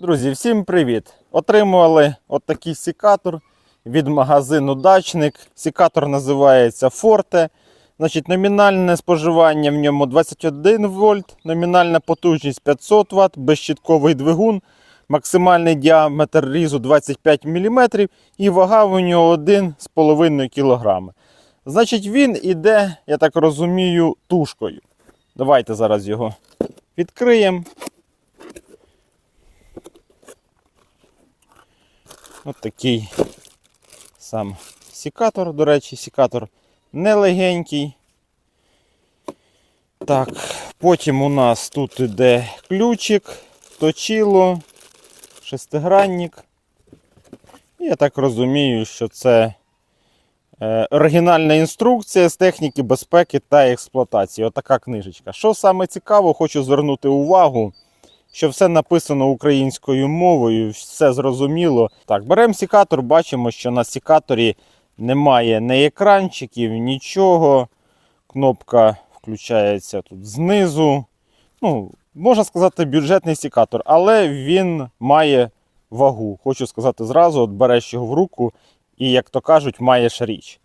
Друзі, всім привіт! Отримували отакий сікатор від магазину Дачник. Сікатор називається Forte. Значить, номінальне споживання в ньому 21 вольт, номінальна потужність 500 Вт, безщітковий двигун, максимальний діаметр різу 25 мм і вага у нього 1,5 кг. Значить, він іде, я так розумію, тушкою. Давайте зараз його відкриємо. От такий сам сікатор, до речі, сікатор нелегенький. Так, потім у нас тут іде ключик, точило, шестигранник. Я так розумію, що це е, оригінальна інструкція з техніки безпеки та експлуатації. Отака книжечка. Що саме цікаво, хочу звернути увагу що все написано українською мовою, все зрозуміло. Так, беремо сікатор, бачимо, що на сікаторі немає ні екранчиків, нічого. Кнопка включається тут знизу. Ну, можна сказати, бюджетний сікатор, але він має вагу. Хочу сказати зразу, от береш його в руку і, як то кажуть, маєш річ.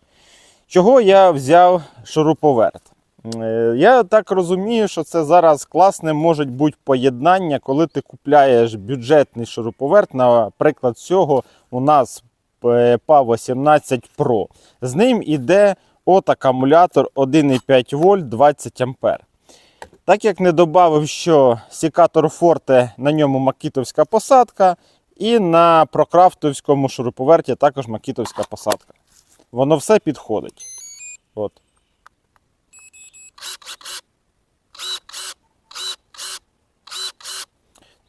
Чого я взяв шуруповерт? Е, Я так розумію, що це зараз класне може бути поєднання, коли ти купляєш бюджетний шуруповерт. Наприклад, цього у нас е, PAVO 17 Pro. З ним іде от акумулятор 1,5 вольт 20 ампер. Так як не додав, що сікатор Forte на ньому макітовська посадка, і на прокрафтовському шуруповерті також макітовська посадка. Воно все підходить. От.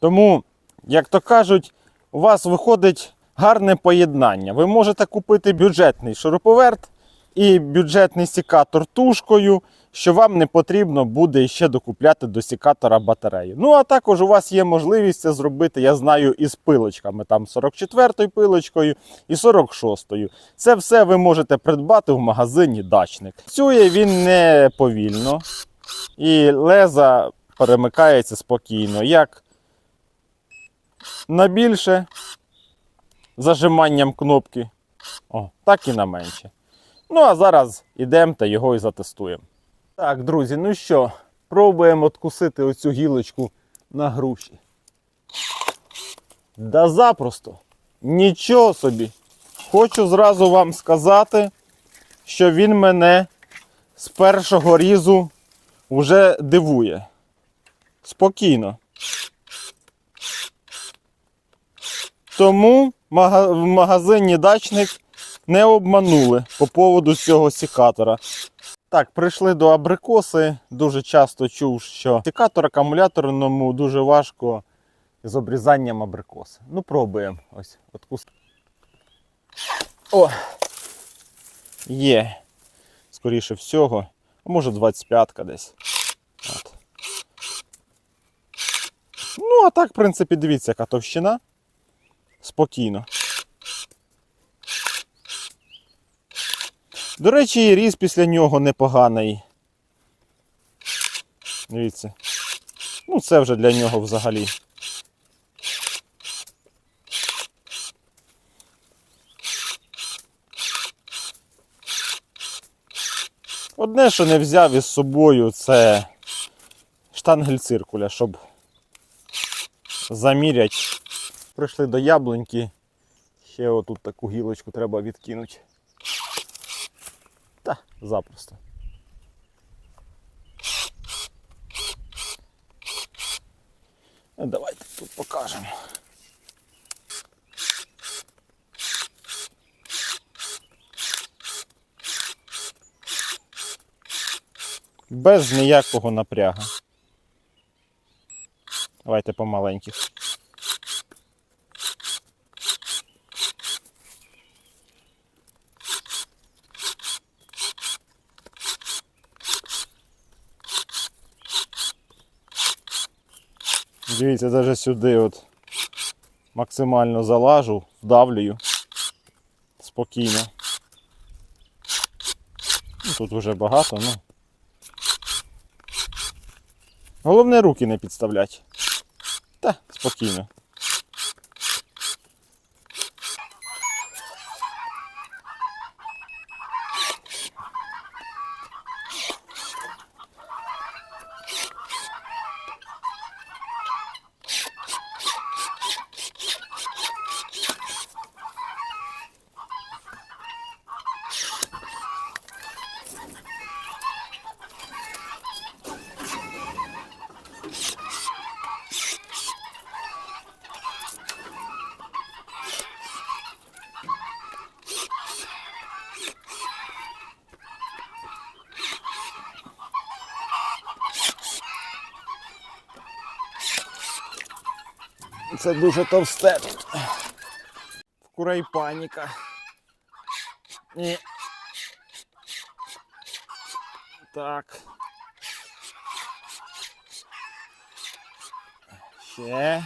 Тому, як то кажуть, у вас виходить гарне поєднання. Ви можете купити бюджетний шуруповерт і бюджетний сікатор тушкою, що вам не потрібно буде ще докупляти до сікатора батарею. Ну, а також у вас є можливість це зробити, я знаю, із пилочками, там 44-ю пилочкою і 46-ю. Це все ви можете придбати в магазині дачник. Працює він не повільно, і леза перемикається спокійно. Як на більше зажиманням кнопки, О, так і на менше. Ну, а зараз ідемо та його і затестуємо. Так, друзі, ну що, пробуємо откусити оцю гілочку на груші. Да запросто. Нічого собі. Хочу зразу вам сказати, що він мене з першого різу вже дивує. Спокійно. Тому в магазині дачник не обманули по поводу цього сікатора. Так, прийшли до абрикоси. Дуже часто чув, що сікатор акумуляторному дуже важко з обрізанням абрикоси. Ну, пробуємо. Ось, откус. О! Є. Скоріше всього. А може 25-ка десь. От. Ну, а так, в принципі, дивіться, яка товщина. Спокійно. До речі, і різ після нього непоганий. Дивіться. Ну, це вже для нього взагалі. Одне, що не взяв із собою, це штангель циркуля, щоб заміряти. Прийшли до яблуньки. Ще отут таку гілочку треба відкинути. Запросто. Давайте тут покажемо. Без ніякого напрягу. Давайте по маленьких. Дивіться, навіть сюди от максимально залажу, вдавлюю спокійно. Ну, Тут вже багато, ну. Головне руки не підставляти. Та, спокійно. Це дуже товсте. В курей паніка. Ні. Так. Ще.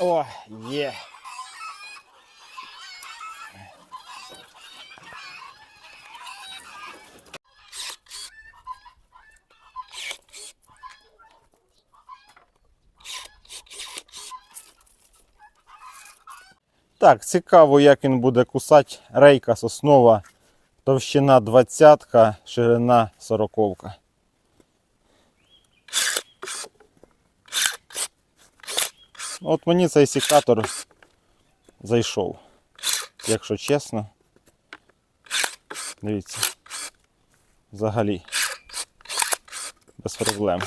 О, є. Так, цікаво, як він буде кусати. Рейка соснова, товщина 20, ширина 40. От мені цей секатор зайшов, якщо чесно. Дивіться. Взагалі. Без проблем.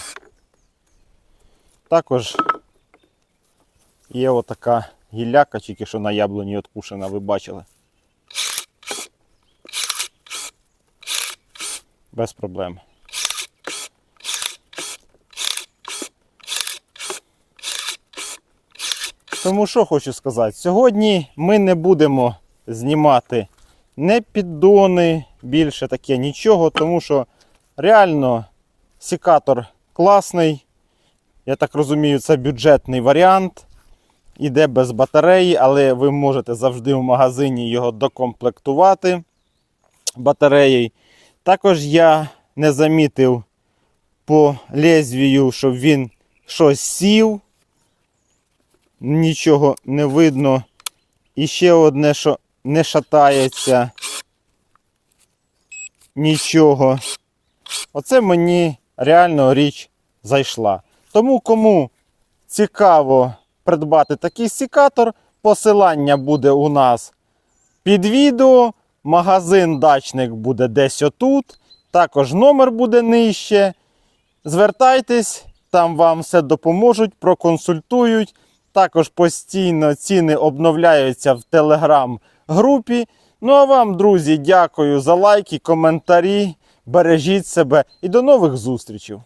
Також є отака гілляка, тільки що на яблуні откушена, ви бачили. Без проблем. Тому що хочу сказати, сьогодні ми не будемо знімати не піддони, більше таке нічого, тому що реально секатор класний. Я так розумію, це бюджетний варіант. Іде без батареї, але ви можете завжди в магазині його докомплектувати батареєю. Також я не замітив по лезвію, щоб він щось сів. Нічого не видно. І ще одне, що не шатається. Нічого. Оце мені реально річ зайшла. Тому кому цікаво придбати такий секатор, посилання буде у нас під відео. Магазин дачник буде десь отут. Також номер буде нижче. Звертайтесь, там вам все допоможуть, проконсультують. Також постійно ціни обновляються в телеграм-групі. Ну а вам, друзі, дякую за лайки, коментарі. Бережіть себе і до нових зустрічей!